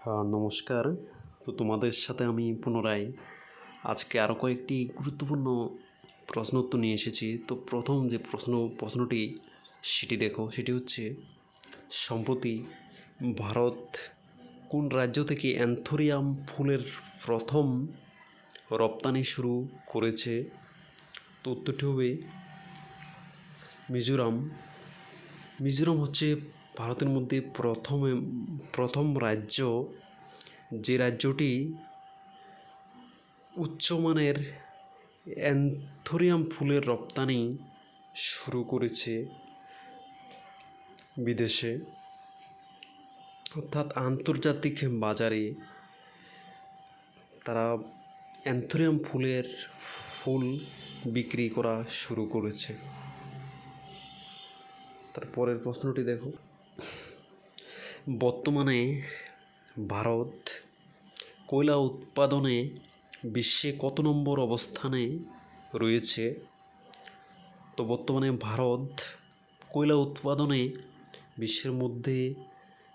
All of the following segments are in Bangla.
হ্যাঁ নমস্কার। তো তোমাদের সাথে আমি পুনরায় আজকে আরও কয়েকটি গুরুত্বপূর্ণ প্রশ্ন উত্তর নিয়ে এসেছি। তো প্রথম যে প্রশ্ন, প্রশ্নটি, সেটি দেখো, সেটি হচ্ছে, সম্প্রতি ভারত কোন রাজ্য থেকে অ্যান্থোরিয়াম ফুলের প্রথম রপ্তানি শুরু করেছে? তো উত্তরটি হবে মিজোরাম। মিজোরাম হচ্ছে ভারতের মধ্যে প্রথমে, প্রথম রাজ্য, যে রাজ্যটি উচ্চমানের অ্যান্থোরিয়াম ফুলের রপ্তানি শুরু করেছে বিদেশে, অর্থাৎ আন্তর্জাতিক বাজারে তারা অ্যান্থোরিয়াম ফুলের ফুল বিক্রি করা শুরু করেছে। তারপরের প্রশ্নটি দেখো। বর্তমানে ভারত কয়লা উৎপাদনে বিশ্বে কত নম্বর অবস্থানে রয়েছে? তো বর্তমানে ভারত কয়লা উৎপাদনে বিশ্বের মধ্যে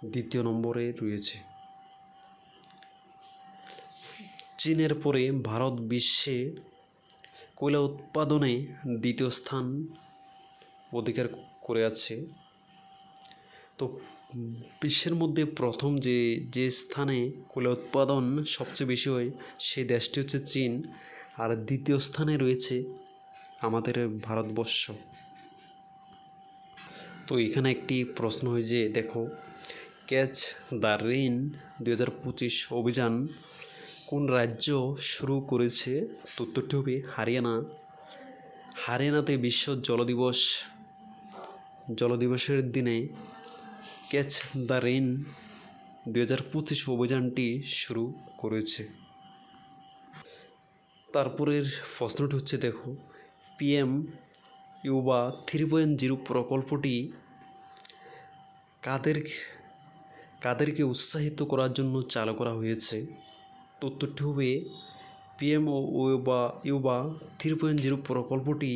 দ্বিতীয় নম্বরে রয়েছে। চীনের পরে ভারত বিশ্বে কয়লা উৎপাদনে দ্বিতীয় স্থান অধিকার করে আছে। তো বিশ্বের মধ্যে প্রথম যে যে স্থানে কয়লা উৎপাদন সবচেয়ে বেশি হয় সেই দেশটি হচ্ছে চীন। আর দ্বিতীয় স্থানে রয়েছে আমাদের ভারতবর্ষ। তো এখানে একটি প্রশ্ন হয় যে, দেখো, ক্যাচ দ্য রেইন দু হাজার পঁচিশ অভিযান কোন রাজ্য শুরু করেছে? উত্তরটি হবে হারিয়ানা। হারিয়ানাতে বিশ্ব জল দিবস, জল দিবসের দিনে ক্যাচ দ্য রেইন দু হাজার পঁচিশ অভিযানটি শুরু করেছে। তারপরের প্রশ্নটি হচ্ছে, দেখো PM YUVA three point zero প্রকল্পটি কাদের কাদেরকে উৎসাহিত করার জন্য চালু করা হয়েছে? উত্তরটি হবে পিএম ও YUVA YUVA three point zero প্রকল্পটি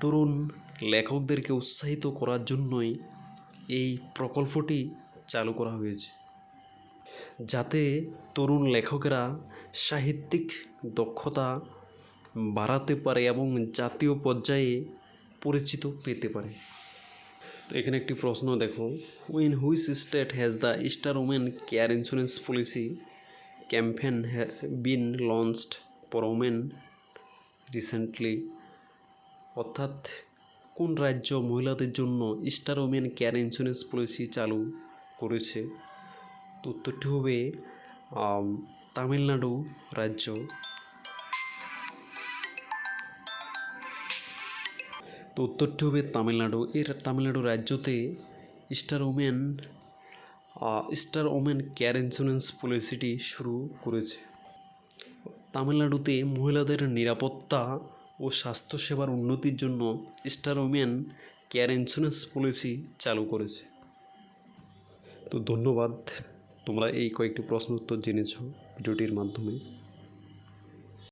তরুণ লেখকদেরকে উৎসাহিত করার জন্যই এই প্রকল্পটি চালু করা হয়েছে। যাতে তরুণ লেখকেরা সাহিত্যিক দক্ষতা বাড়াতে পারে এবং জাতীয় পর্যায়ে পরিচিত পেতে পারে। তো এখানে একটি প্রশ্ন, দেখো। In which state has the star women care insurance policy campaign been launched for women recently অর্থাৎ কোন রাজ্য মহিলাদের জন্য star women care insurance policy চালু করেছে? তো উত্তরটি হবে তামিলনাড়ু রাজ্য। তো উত্তরটি হবে, তামিলনাড়ু। এর তামিলনাড়ু রাজ্যতে star women star women care insurance পলিসিটি শুরু করেছে। তামিলনাড়ুতে মহিলাদের নিরাপত্তা ও স্বাস্থ্যসেবার উন্নতির জন্য star women care insurance policy চালু করেছে। তো ধন্যবাদ, তোমরা এই কয়েকটি প্রশ্ন উত্তর জেনেছ ভিডিওটির মাধ্যমে।